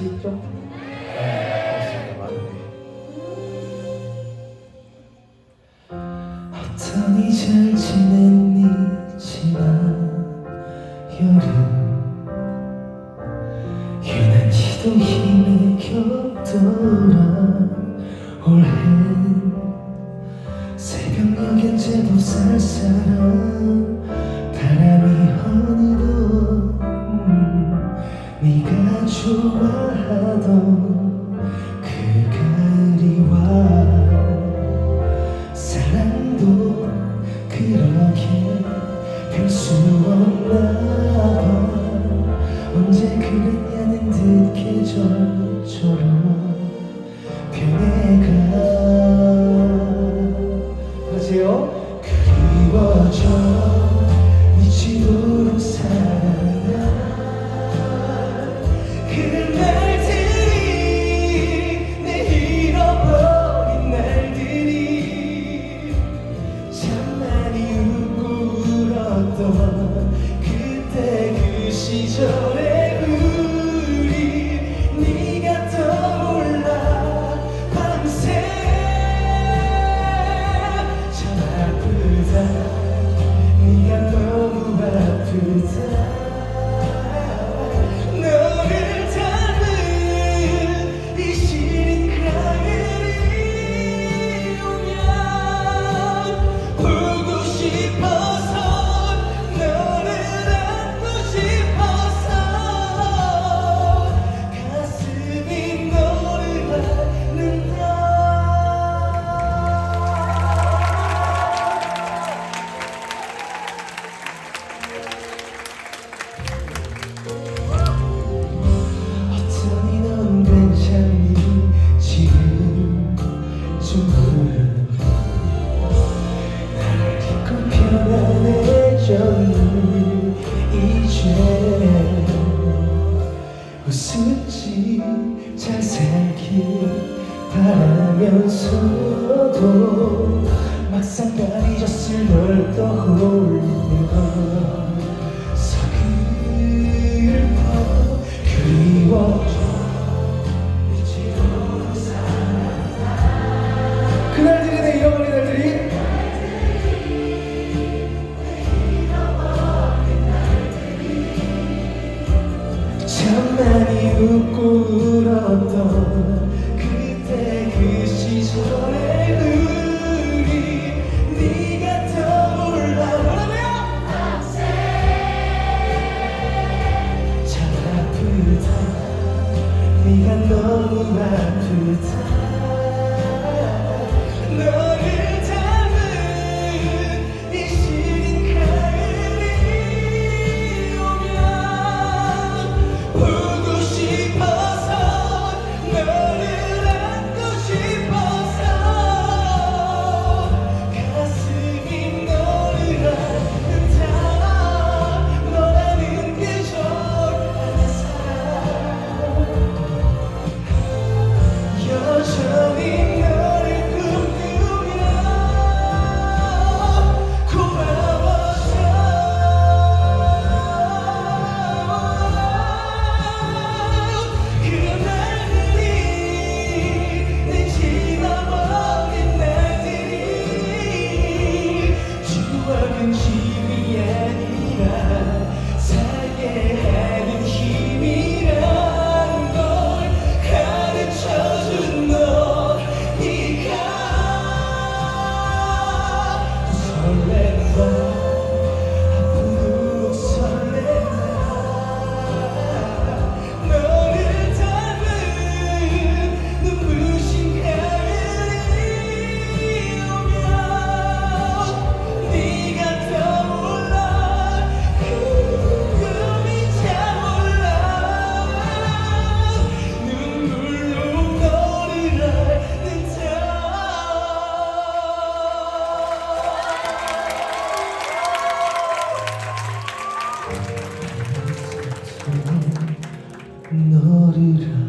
그렇습니다. 맞네. 어떠니 잘 지냈니 지난 여름 유난히도 힘이 겹더라 올해 새벽녘엔 제법 쌀쌀한 바람이 어느덧 음, 네가 좋아 언제 그랬냐는 듯 계절처럼 변해가 하세요? 그리워져. 네 집으로 살아나. 그날들이 내 잃어버린 날들이 참 많이 웃고 울었던 그시 웃을지 잘 살길 바라면서도 막상 날 잊었을 널 떠올리 웃고 울었던 그때 그 시절의 우리 네가 떠올라. 뭐라고요? 참 아프다. 네가 너무 아프다 네가 또 설렜던 너를